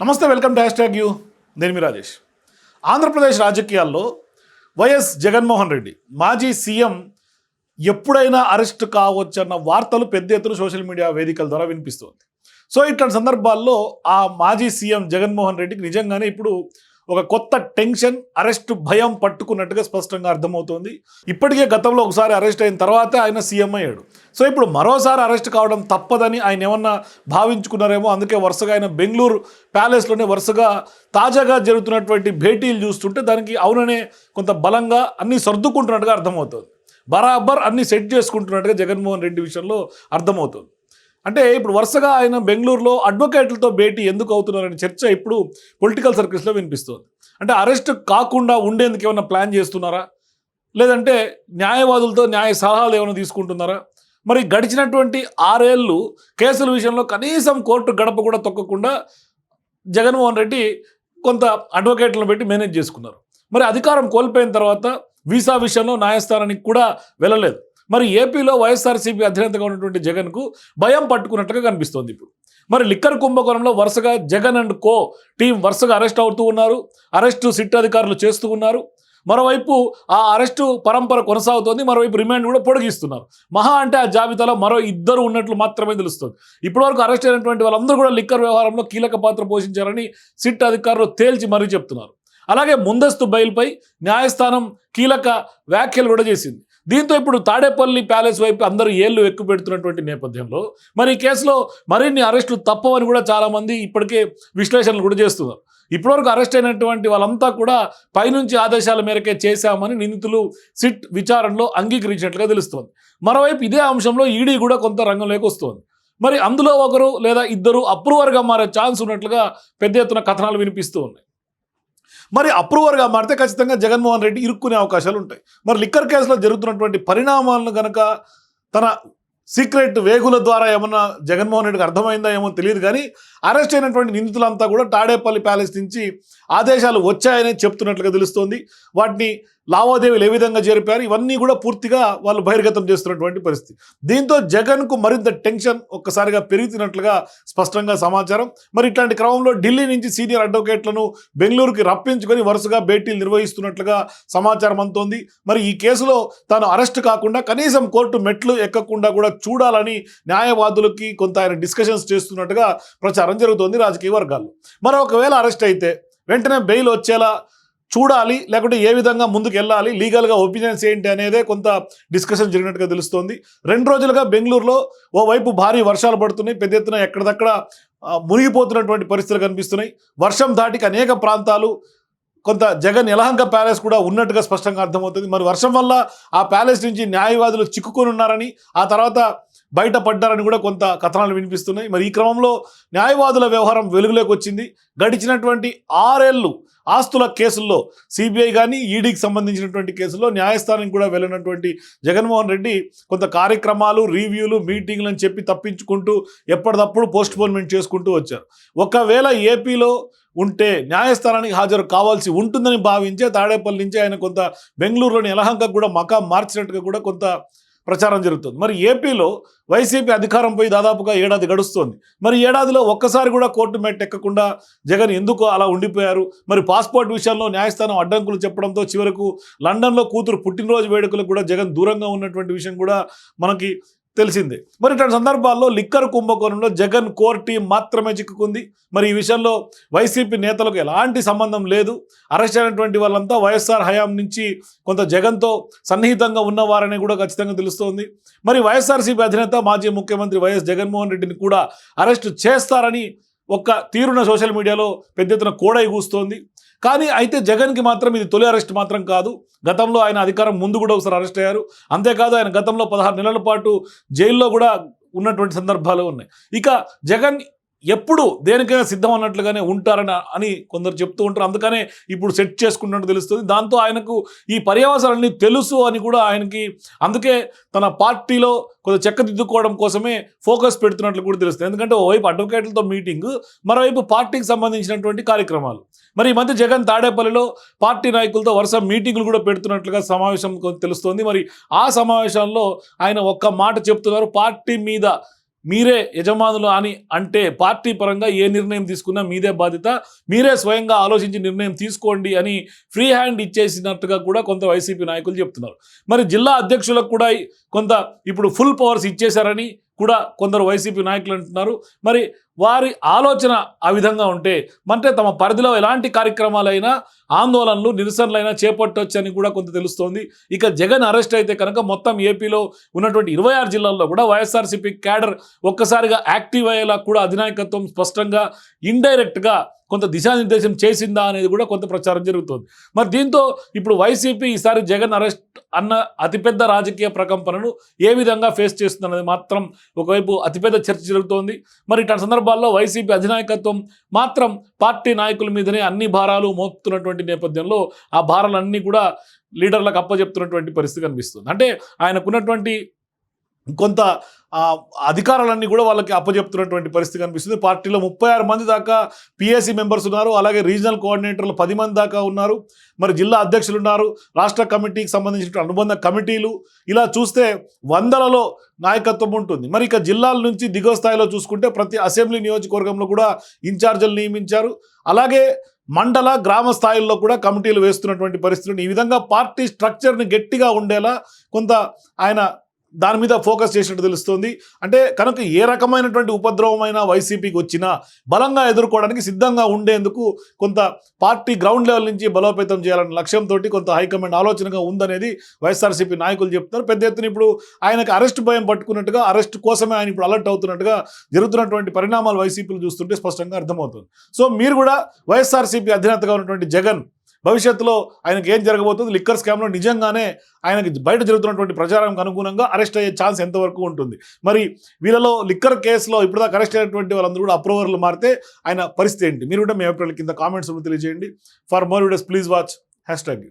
నమస్తే welcome to hashtag you. నేను మీ రాజేష్. ఆంధ్రప్రదేశ్ రాజకీయాల్లో వైఎస్ జగన్మోహన్ రెడ్డి మాజీ సీఎం ఎప్పుడైనా అరెస్ట్ కావచ్చన్న వార్తలు పెద్ద ఎత్తున సోషల్ మీడియా వేదికల ద్వారా వినిపిస్తుంది. సో ఇట్లాంటి సందర్భాల్లో ఆ మాజీ సీఎం జగన్మోహన్ రెడ్డికి నిజంగానే ఇప్పుడు ఒక కొత్త టెన్షన్ అరెస్ట్ భయం పట్టుకున్నట్టుగా స్పష్టంగా అర్థమవుతోంది. ఇప్పటికే గతంలో ఒకసారి అరెస్ట్ అయిన తర్వాత ఆయన సీఎం అయ్యాడు. సో ఇప్పుడు మరోసారి అరెస్ట్ కావడం తప్పదని ఆయన ఏమన్నా భావించుకున్నారేమో అందుకే వరుసగా ఆయన బెంగళూరు ప్యాలెస్లోనే వరుసగా తాజాగా జరుగుతున్నటువంటి భేటీలు చూస్తుంటే దానికి అవుననే కొంత బలంగా అన్నీ సర్దుకుంటున్నట్టుగా అర్థమవుతుంది. బరాబర్ అన్ని సెట్ చేసుకుంటున్నట్టుగా జగన్మోహన్ రెడ్డి విషయంలో అర్థమవుతుంది. అంటే ఇప్పుడు వరుసగా ఆయన బెంగళూరులో అడ్వకేట్లతో భేటీ ఎందుకు అవుతున్నారనే చర్చ ఇప్పుడు పొలిటికల్ సర్కిల్స్లో వినిపిస్తుంది. అంటే అరెస్ట్ కాకుండా ఉండేందుకు ఏమైనా ప్లాన్ చేస్తున్నారా? లేదంటే న్యాయవాదులతో న్యాయ సలహాలు ఏమైనా తీసుకుంటున్నారా? మరి గడిచినటువంటి ఆరేళ్ళు కేసుల విషయంలో కనీసం కోర్టు గడప కూడా తొక్కకుండా జగన్మోహన్ రెడ్డి కొంత అడ్వకేట్లను పెట్టి మేనేజ్ చేసుకున్నారు. మరి అధికారం కోల్పోయిన తర్వాత వీసా విషయంలో న్యాయస్థానానికి కూడా వెళ్ళలేదు. మరి ఏపీలో వైఎస్ఆర్సీపీ అధినేతగా ఉన్నటువంటి జగన్కు భయం పట్టుకున్నట్టుగా కనిపిస్తోంది ఇప్పుడు. మరి లిక్కర్ కుంభకోణంలో వరుసగా జగన్ అండ్ కో టీం వరుసగా అరెస్ట్ అవుతూ ఉన్నారు. అరెస్టు సిట్ అధికారులు చేస్తూ ఉన్నారు. మరోవైపు ఆ అరెస్టు పరంపర కొనసాగుతోంది. మరోవైపు రిమాండ్ కూడా పొడిగిస్తున్నారు. మహా అంటే ఆ జాబితాలో మరో ఇద్దరు ఉన్నట్లు మాత్రమే తెలుస్తుంది. ఇప్పటివరకు అరెస్ట్ అయినటువంటి వాళ్ళందరూ కూడా లిక్కర్ వ్యవహారంలో కీలక పాత్ర పోషించారని సిట్ అధికారులు తేల్చి మరీ చెప్తున్నారు. అలాగే ముందస్తు బయలుపై న్యాయస్థానం కీలక వ్యాఖ్యలు కూడా చేసింది. దీంతో ఇప్పుడు తాడేపల్లి ప్యాలెస్ వైపు అందరూ ఏళ్ళు ఎక్కువ పెడుతున్నటువంటి నేపథ్యంలో మరి ఈ కేసులో మరిన్ని అరెస్టులు తప్పవని కూడా చాలామంది ఇప్పటికే విశ్లేషణలు కూడా చేస్తున్నారు. ఇప్పటివరకు అరెస్ట్ అయినటువంటి వాళ్ళంతా కూడా పైనుంచి ఆదేశాల మేరకే చేశామని నిందితులు సిట్ విచారణలో అంగీకరించినట్లుగా తెలుస్తోంది. మరోవైపు ఇదే అంశంలో ఈడీ కూడా కొంత రంగంలోకి వస్తోంది. మరి అందులో ఒకరు లేదా ఇద్దరు అప్రూవర్గా మారే ఛాన్స్ ఉన్నట్లుగా పెద్ద ఎత్తున కథనాలు వినిపిస్తూ ఉన్నాయి. మరి అప్రూవర్గా మారితే ఖచ్చితంగా జగన్మోహన్ రెడ్డి ఇరుక్కునే అవకాశాలు ఉంటాయి. మరి లిక్కర్ కేసులో జరుగుతున్నటువంటి పరిణామాలను కనుక తన సీక్రెట్ వేగుల ద్వారా ఏమన్నా జగన్మోహన్ రెడ్డికి అర్థమైందా ఏమో తెలియదు కానీ అరెస్ట్ అయినటువంటి నిందితులంతా కూడా తాడేపల్లి ప్యాలెస్ నుంచి ఆదేశాలు వచ్చాయని చెప్తున్నట్లుగా తెలుస్తోంది. వాటిని లావాదేవీలు ఏ విధంగా జరిపారు? ఇవన్నీ కూడా పూర్తిగా వాళ్ళు బహిర్గతం చేస్తున్నటువంటి పరిస్థితి. దీంతో జగన్కు మరింత టెన్షన్ ఒక్కసారిగా పెరుగుతున్నట్లుగా స్పష్టంగా సమాచారం. మరి ఇట్లాంటి క్రమంలో ఢిల్లీ నుంచి సీనియర్ అడ్వకేట్లను బెంగళూరుకి రప్పించుకొని వరుసగా భేటీలు నిర్వహిస్తున్నట్లుగా సమాచారం అందుతోంది. మరి ఈ కేసులో తాను అరెస్ట్ కాకుండా కనీసం కోర్టు మెట్లు ఎక్కకుండా కూడా చూడాలని న్యాయవాదులకి కొంత ఆయన డిస్కషన్స్ చేస్తున్నట్టుగా ప్రచారం జరుగుతోంది రాజకీయ వర్గాల్లో. మరి ఒకవేళ అరెస్ట్ అయితే వెంటనే బెయిల్ వచ్చేలా చూడాలి లేకుంటే ఏ విధంగా ముందుకు వెళ్ళాలి లీగల్గా ఒపీనియన్స్ ఏంటి అనేదే కొంత డిస్కషన్ జరిగినట్టుగా తెలుస్తోంది. రెండు రోజులుగా బెంగళూరులో ఓవైపు భారీ వర్షాలు పడుతున్నాయి. పెద్ద ఎత్తున ఎక్కడిదక్కడ మునిగిపోతున్నటువంటి పరిస్థితులు కనిపిస్తున్నాయి. వర్షం దాటికి అనేక ప్రాంతాలు కొంత జగన్ యలహంక ప్యాలెస్ కూడా ఉన్నట్టుగా స్పష్టంగా అర్థమవుతుంది. మరి వర్షం వల్ల ఆ ప్యాలెస్ నుంచి న్యాయవాదులు చిక్కుకొని ఉన్నారని ఆ తర్వాత బయటపడ్డారని కూడా కొంత కథనాలు వినిపిస్తున్నాయి. మరి ఈ క్రమంలో న్యాయవాదుల వ్యవహారం వెలుగులోకి వచ్చింది. గడిచినటువంటి ఆరేళ్ళు ఆస్తుల కేసుల్లో సిబిఐ కానీ ఈడీకి సంబంధించినటువంటి కేసుల్లో న్యాయస్థానానికి కూడా వెళ్ళినటువంటి జగన్మోహన్ రెడ్డి కొంత కార్యక్రమాలు రివ్యూలు మీటింగ్లు అని చెప్పి తప్పించుకుంటూ ఎప్పటికప్పుడు పోస్ట్ పోన్మెంట్ చేసుకుంటూ వచ్చారు. ఒకవేళ ఏపీలో ఉంటే న్యాయస్థానానికి హాజరు కావాల్సి ఉంటుందని భావించే తాడేపల్లి నుంచి ఆయన కొంత బెంగళూరులోని ఎలహంక కూడా మకా మార్చినట్టుగా కూడా కొంత ప్రచారం జరుగుతుంది. మరి ఏపీలో వైసీపీ అధికారం పోయి దాదాపుగా ఏడాది గడుస్తోంది. మరి ఏడాదిలో ఒక్కసారి కూడా కోర్టు మెట్ ఎక్కకుండా జగన్ ఎందుకు అలా ఉండిపోయారు? మరి పాస్పోర్ట్ విషయంలో న్యాయస్థానం అడ్డంకులు చెప్పడంతో చివరకు లండన్లో కూతురు పుట్టినరోజు వేడుకలకు కూడా జగన్ దూరంగా ఉన్నటువంటి విషయం కూడా మనకి తెలిసిందే. మరి ఇటువంటి సందర్భాల్లో లిక్కర్ కుంభకోణంలో జగన్ కోర్ టీం మాత్రమే చిక్కుకుంది. మరి ఈ విషయంలో వైసీపీ నేతలకు ఎలాంటి సంబంధం లేదు. అరెస్ట్ అయినటువంటి వాళ్ళంతా వైఎస్ఆర్ హయాం నుంచి కొంత జగన్తో సన్నిహితంగా ఉన్నవారని కూడా ఖచ్చితంగా తెలుస్తోంది. మరి వైఎస్ఆర్సీపీ అధినేత మాజీ ముఖ్యమంత్రి వైఎస్ జగన్మోహన్ రెడ్డిని కూడా అరెస్ట్ చేస్తారని ఒక్క తీరున సోషల్ మీడియాలో పెద్ద ఎత్తున కోడై కూస్తోంది. కానీ అయితే జగన్కి మాత్రం ఇది తొలి అరెస్ట్ మాత్రం కాదు. గతంలో ఆయన అధికారం ముందు కూడా ఒకసారి అరెస్ట్ అయ్యారు. అంతేకాదు ఆయన గతంలో పదహారు నెలల పాటు జైల్లో కూడా ఉన్నటువంటి సందర్భాలు ఉన్నాయి. ఇక జగన్ ఎప్పుడు దేనికైనా సిద్ధం అన్నట్లుగానే ఉంటారని అని కొందరు చెప్తూ ఉంటారు. అందుకనే ఇప్పుడు సెట్ చేసుకున్నట్టు తెలుస్తుంది. దాంతో ఆయనకు ఈ పర్యవసాలన్నీ తెలుసు అని కూడా ఆయనకి అందుకే తన పార్టీలో కొంత చెక్కదిద్దుకోవడం కోసమే ఫోకస్ పెడుతున్నట్లు కూడా తెలుస్తుంది. ఎందుకంటే ఓవైపు అడ్వకేట్లతో మీటింగ్ మరోవైపు పార్టీకి సంబంధించినటువంటి కార్యక్రమాలు. మరి ఈ మధ్య జగన్ తాడేపల్లిలో పార్టీ నాయకులతో వరుస మీటింగులు కూడా పెడుతున్నట్లుగా సమావేశం తెలుస్తోంది. మరి ఆ సమావేశంలో ఆయన ఒక్క మాట చెప్తున్నారు. పార్టీ మీద మీరే యజమానులు అని అంటే పార్టీ పరంగా ఏ నిర్ణయం తీసుకున్నా మీదే బాధ్యత. మీరే స్వయంగా ఆలోచించి నిర్ణయం తీసుకోండి అని ఫ్రీ హ్యాండ్ ఇచ్చేసినట్టుగా కూడా కొంత వైసీపీ నాయకులు చెప్తున్నారు. మరి జిల్లా అధ్యక్షులకు కూడా కొంత ఇప్పుడు ఫుల్ పవర్స్ ఇచ్చేశారని కూడా కొందరు వైసీపీ నాయకులు అంటున్నారు. మరి వారి ఆలోచన ఆ విధంగా ఉంటే అంటే తమ పరిధిలో ఎలాంటి కార్యక్రమాలైనా ఆందోళనలు నిరసనలైనా చేపట్టొచ్చని కూడా కొంత తెలుస్తోంది. ఇక జగన్ అరెస్ట్ అయితే కనుక మొత్తం ఏపీలో ఉన్నటువంటి ఇరవై ఆరు జిల్లాల్లో కూడా వైఎస్ఆర్సీపీ క్యాడర్ ఒక్కసారిగా యాక్టివ్ అయ్యేలా కూడా అధినాయకత్వం స్పష్టంగా ఇండైరెక్ట్గా కొంత దిశానిర్దేశం చేసిందా అనేది కూడా కొంత ప్రచారం జరుగుతుంది. మరి దీంతో ఇప్పుడు వైసీపీ ఈసారి జగన్ అరెస్ట్ అన్న అతిపెద్ద రాజకీయ ప్రకంపనను ఏ విధంగా ఫేస్ చేస్తుందన్నది మాత్రం ఒకవైపు అతిపెద్ద చర్చ జరుగుతోంది. మరి ఇట్లాంటి సందర్భాల్లో వైసీపీ అధినాయకత్వం మాత్రం పార్టీ నాయకుల మీదనే అన్ని భారాలు మోపుతున్నటువంటి నేపథ్యంలో ఆ భారాలన్నీ కూడా లీడర్లకు అప్పచెప్తున్నటువంటి పరిస్థితి కనిపిస్తుంది. అంటే ఆయనకున్నటువంటి కొంత అధికారాలన్నీ కూడా వాళ్ళకి అప్పజెప్తున్నటువంటి పరిస్థితి కనిపిస్తుంది. పార్టీలో ముప్పై ఆరు మంది దాకా పిఎస్సి మెంబర్స్ ఉన్నారు. అలాగే రీజనల్ కోఆర్డినేటర్లు పది మంది దాకా ఉన్నారు. మరి జిల్లా అధ్యక్షులు ఉన్నారు. రాష్ట్ర కమిటీకి సంబంధించిన అనుబంధ కమిటీలు. ఇలా చూస్తే వందలలో నాయకత్వం ఉంటుంది. మరి ఇక జిల్లాల నుంచి దిగువ స్థాయిలో చూసుకుంటే ప్రతి అసెంబ్లీ నియోజకవర్గంలో కూడా ఇన్ఛార్జీలు నియమించారు. అలాగే మండల గ్రామ స్థాయిల్లో కూడా కమిటీలు వేస్తున్నటువంటి పరిస్థితులు. ఈ విధంగా పార్టీ స్ట్రక్చర్ని గట్టిగా ఉండేలా కొంత ఆయన దాని మీద ఫోకస్ చేసినట్టు తెలుస్తుంది. అంటే కనుక ఏ రకమైనటువంటి ఉపద్రవమైన వైసీపీకి వచ్చినా బలంగా ఎదుర్కోవడానికి సిద్ధంగా ఉండేందుకు కొంత పార్టీ గ్రౌండ్ లెవెల్ నుంచి బలోపేతం చేయాలన్న లక్ష్యంతో కొంత హైకమాండ్ ఆలోచనగా ఉందనేది వైఎస్ఆర్సీపీ నాయకులు చెప్తున్నారు. పెద్ద ఎత్తున ఇప్పుడు ఆయనకు అరెస్ట్ భయం పట్టుకున్నట్టుగా అరెస్ట్ కోసమే ఆయన ఇప్పుడు అలర్ట్ అవుతున్నట్టుగా జరుగుతున్నటువంటి పరిణామాలు వైసీపీలు చూస్తుంటే స్పష్టంగా అర్థమవుతుంది. సో మీరు కూడా వైఎస్ఆర్సీపీ అధినేతగా ఉన్నటువంటి జగన్ భవిష్యత్తులో ఆయనకి ఏం జరగబోతుంది? లిక్కర్ స్కామ్లో నిజంగానే ఆయనకి బయట జరుగుతున్నటువంటి ప్రచారానికి అనుగుణంగా అరెస్ట్ అయ్యే ఛాన్స్ ఎంతవరకు ఉంటుంది? మరి వీళ్ళలో లిక్కర్ కేసులో ఇప్పుడు అరెస్ట్ అయినటువంటి వాళ్ళందరూ కూడా అప్రూవర్లు మారితే ఆయన పరిస్థితి ఏంటి? మీరు కూడా మీ అభిప్రాయాల కింద కామెంట్స్ తెలియజేయండి. For more videos please watch hashtag